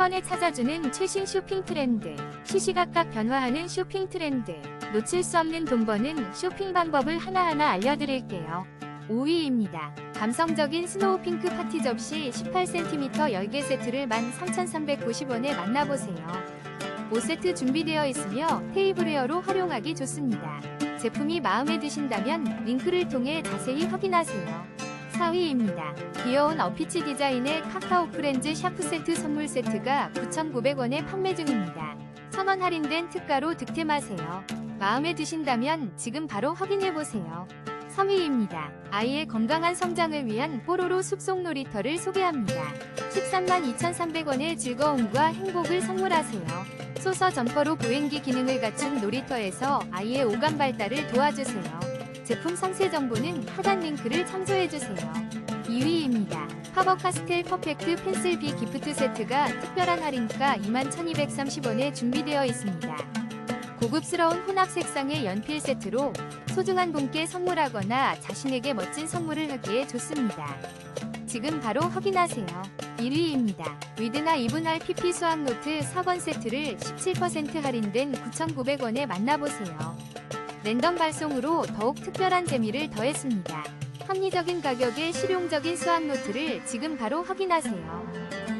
번에 찾아주는 최신 쇼핑 트렌드, 시시각각 변화하는 쇼핑 트렌드, 놓칠 수 없는 돈 버는 쇼핑 방법을 하나하나 알려드릴게요. 5위입니다. 감성적인 스노우 핑크 파티 접시 18cm 10개 세트를 13,390원에 만나보세요. 5세트 준비되어 있으며 테이블웨어로 활용하기 좋습니다. 제품이 마음에 드신다면 링크를 통해 자세히 확인하세요. 4위입니다. 귀여운 어피치 디자인의 카카오 프렌즈 샤프 세트 선물 세트가 9,900원에 판매 중입니다. 1,000원 할인된 특가로 득템하세요. 마음에 드신다면 지금 바로 확인해보세요. 3위입니다. 아이의 건강한 성장을 위한 뽀로로 숲속 놀이터를 소개합니다. 13만 2,300원의 즐거움과 행복을 선물하세요. 소서 점퍼로 보행기 기능을 갖춘 놀이터에서 아이의 오감 발달을 도와주세요. 제품 상세 정보는 하단 링크를 참조해주세요. 2위입니다. 파버 카스텔 퍼펙트 펜슬 비 기프트 세트가 특별한 할인가 21,230원에 준비되어 있습니다. 고급스러운 혼합 색상의 연필 세트로 소중한 분께 선물하거나 자신에게 멋진 선물을 하기에 좋습니다. 지금 바로 확인하세요. 1위입니다. 위드나 이분할 PP 수학 노트 4권 세트를 17% 할인된 9,900원에 만나보세요. 랜덤 발송으로 더욱 특별한 재미를 더했습니다. 합리적인 가격에 실용적인 수학 노트를 지금 바로 확인하세요.